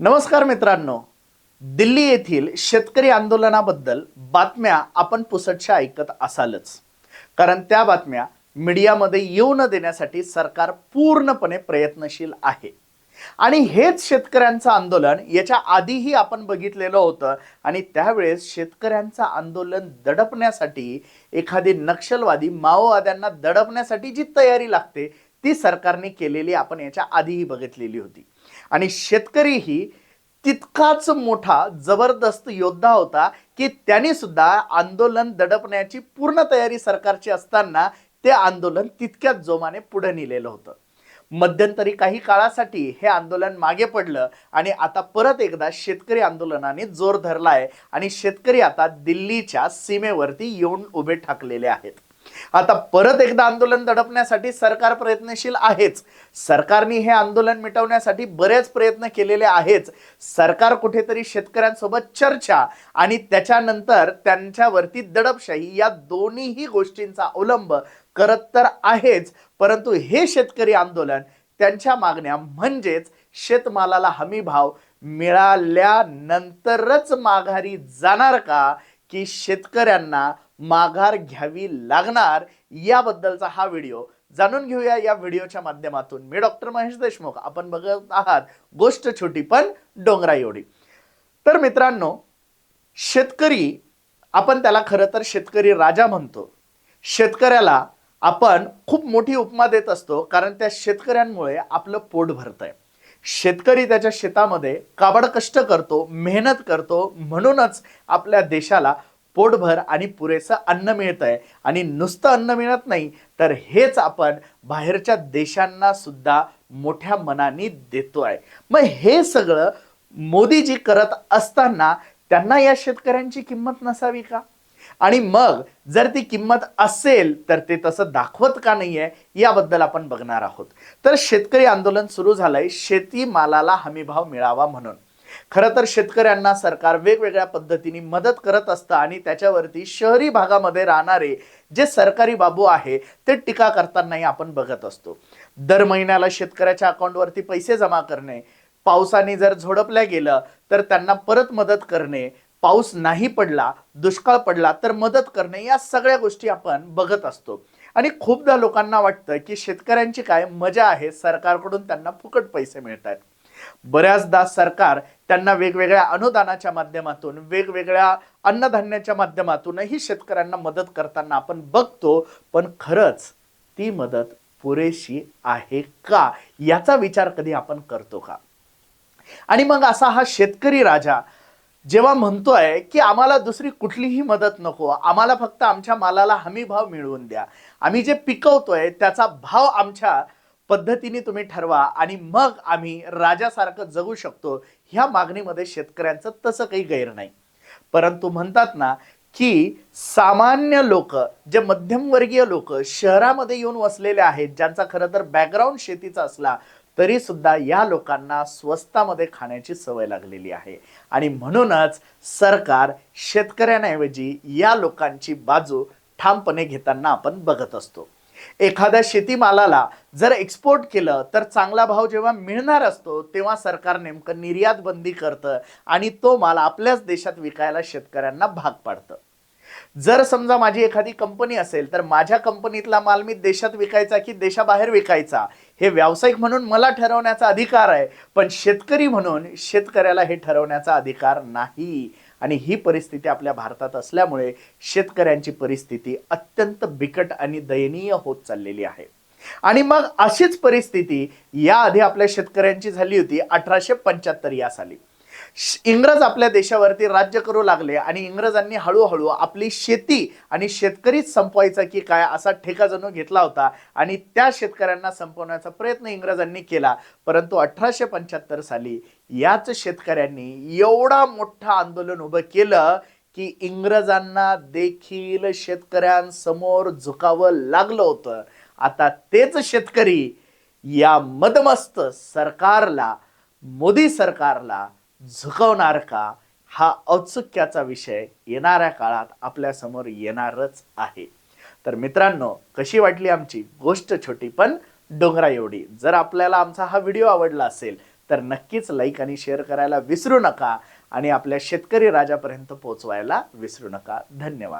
नमस्कार मित्रांनो. दिल्ली येथील शेतकरी आंदोलनाबद्दल बातम्या आपण पुसटशा ऐकत असालच. कारण त्या बातम्या मीडियामध्ये येऊ न देण्यासाठी सरकार पूर्णपणे प्रयत्नशील आहे. आणि हेच शेतकऱ्यांचं आंदोलन याच्या आधीही आपण बघितलेलं होतं आणि त्यावेळेस शेतकऱ्यांचं आंदोलन दडपण्यासाठी एखादी नक्षलवादी माओवाद्यांना दडपण्यासाठी जी तयारी लागते ती सरकारने केलेली आपण याच्या आधीही बघितलेली होती. आणि शेतकरीही तितकाच मोठा जबरदस्त योद्धा होता की त्यांनी सुद्धा आंदोलन दडपण्याची पूर्ण तयारी सरकारची असताना ते आंदोलन तितक्याच जोमाने पुढे नेलेलं होतं. मध्यंतरी काही काळासाठी हे आंदोलन मागे पडलं आणि आता परत एकदा शेतकरी आंदोलनाने जोर धरलाय आणि शेतकरी आता दिल्लीच्या सीमेवरती येऊन उभे ठाकलेले आहेत. आता परत एकदा आंदोलन दडपण्यासाठी सरकार प्रयत्नशील आहेच. सरकारने हे आंदोलन मिटवण्यासाठी बरेच प्रयत्न केलेले आहेच. सरकार कुठेतरी शेतकऱ्यांसोबत चर्चा आणि त्याच्यानंतर त्यांच्यावरती दडपशाही या दोन्हीही गोष्टींचा अवलंब करत तर आहेच. परंतु हे शेतकरी आंदोलन त्यांच्या मागण्या म्हणजेच शेतमालाला हमी भाव मिळाल्यानंतरच माघारी जाणार का? की शेतकऱ्यांना माघार घ्यावी लागणार याबद्दलचा हा व्हिडिओ. जाणून घेऊया या व्हिडिओच्या माध्यमातून. मी डॉक्टर महेश देशमुख. आपण बघत आहात गोष्ट छोटी पण डोंगरा एवढी. तर मित्रांनो शेतकरी आपण त्याला खरं तर शेतकरी राजा म्हणतो. शेतकऱ्याला आपण खूप मोठी उपमा देत असतो कारण त्या शेतकऱ्यांमुळे आपलं पोट भरत आहे शेतकरी त्याच्या शेतामध्ये काबड कष्ट करतो मेहनत करतो म्हणूनच आपल्या देशाला पोटभर आणि पुरेसं अन्न मिळत आहे आणि नुसतं अन्न मिळत नाही तर हेच आपण बाहेरच्या देशांना सुद्धा मोठ्या मनाने देतो आहे मग हे सगळं मोदीजी करत असताना त्यांना या शेतकऱ्यांची किंमत नसावी का? आणि मग जर ती किंमत असेल तर ते तसं दाखवत का नाहीये याबद्दल आपण बघणार आहोत. तर शेतकरी आंदोलन सुरू झालंय शेती मालाला हमीभाव मिळावा म्हणून. खरं तर शेतकऱ्यांना सरकार वेगवेगळ्या पद्धतीने मदत करत असतं आणि त्याच्यावरती शहरी भागामध्ये राहणारे जे सरकारी बाबू आहे ते टीका करतानाही आपण बघत असतो. दर महिन्याला शेतकऱ्याच्या अकाउंटवरती पैसे जमा करणे पावसाने जर झोडपल्या गेलं तर त्यांना परत मदत करणे पाऊस नाही पडला दुष्काळ पडला तर मदत करणे या सगळ्या गोष्टी आपण बघत असतो. आणि खूपदा लोकांना वाटतं की शेतकऱ्यांची काय मजा आहे सरकारकडून त्यांना फुकट पैसे मिळत आहेत बऱ्याचदा सरकार त्यांना वेगवेगळ्या अनुदानाच्या माध्यमातून वेगवेगळ्या अन्नधान्याच्या माध्यमातूनही शेतकऱ्यांना मदत करताना आपण बघतो पण खरंच ती मदत पुरेशी आहे का? याचा विचार कधी आपण करतो का? आणि मग असा हा शेतकरी राजा जेव्हा म्हणतोय की आम्हाला दुसरी कुठलीही मदत नको आम्हाला फक्त आमच्या मालाला हमी भाव मिळवून द्या. आम्ही जे पिकवतोय त्याचा भाव आमच्या पद्धतीने तुम्ही ठरवा आणि मग आम्ही राजासारखं जगू शकतो. ह्या मागणीमध्ये शेतकऱ्यांचं तसं काही गैर नाही. परंतु म्हणतात ना की सामान्य लोक जे मध्यमवर्गीय लोक शहरामध्ये येऊन वसलेले आहेत ज्यांचा खरं तर बॅकग्राऊंड शेतीचा असला तरी सुद्धा या लोकांना स्वस्तामध्ये खाण्याची सवय लागलेली आहे. आणि म्हणूनच सरकार शेतकऱ्यांऐवजी या लोकांची बाजू ठामपणे घेताना आपण बघत असतो. एखाद्या शेतीमालाला जर एक्सपोर्ट केलं तर चांगला भाव जेव्हा मिळणार असतो तेव्हा सरकार नेमकं निर्यात बंदी करतं आणि तो माल आपल्याच देशात विकायला शेतकऱ्यांना भाग पाडतं. जर समजा माझी एखादी कंपनी असेल तर माझ्या कंपनीतला माल मी देशात विकायचा की देशाबाहेर विकायचा? हे व्यावसायिक म्हणून मला ठरवण्याचा अधिकार आहे पण शेतकरी म्हणून शेतकऱ्याला हे ठरवण्याचा अधिकार नाही. आणि ही परिस्थिती आपल्या भारतात असल्यामुळे शेतकऱ्यांची परिस्थिती अत्यंत बिकट आणि दयनीय होत चाललेली आहे. आणि मग अशीच परिस्थिती याआधी आपल्या शेतकऱ्यांची झाली होती अठराशे पंच्याहत्तर या साली. इंग्रज आपल्या देशावरती राज्य करू लागले आणि इंग्रजांनी हळूहळू आपली शेती आणि शेतकरीच संपवायचा की काय असा ठेका जणू घेतला होता आणि त्या शेतकऱ्यांना संपवण्याचा प्रयत्न इंग्रजांनी केला. परंतु अठराशे पंच्याहत्तर साली याच शेतकऱ्यांनी एवढा मोठं आंदोलन उभं केलं की इंग्रजांना देखील शेतकऱ्यांसमोर झुकावं लागलं होतं. आता तेच शेतकरी या मदमस्त सरकारला मोदी सरकारला झुकवणार का हा औत्सुक्याचा विषय येणाऱ्या काळात आपल्यासमोर येणारच आहे. तर मित्रांनो कशी वाटली आमची गोष्ट छोटी पण डोंगरा एवढी? जर आपल्याला आमचा हा व्हिडिओ आवडला असेल तर नक्कीच लाईक आणि शेअर करायला विसरू नका आणि आपल्या शेतकरी राजापर्यंत पोहोचवायला विसरू नका. धन्यवाद.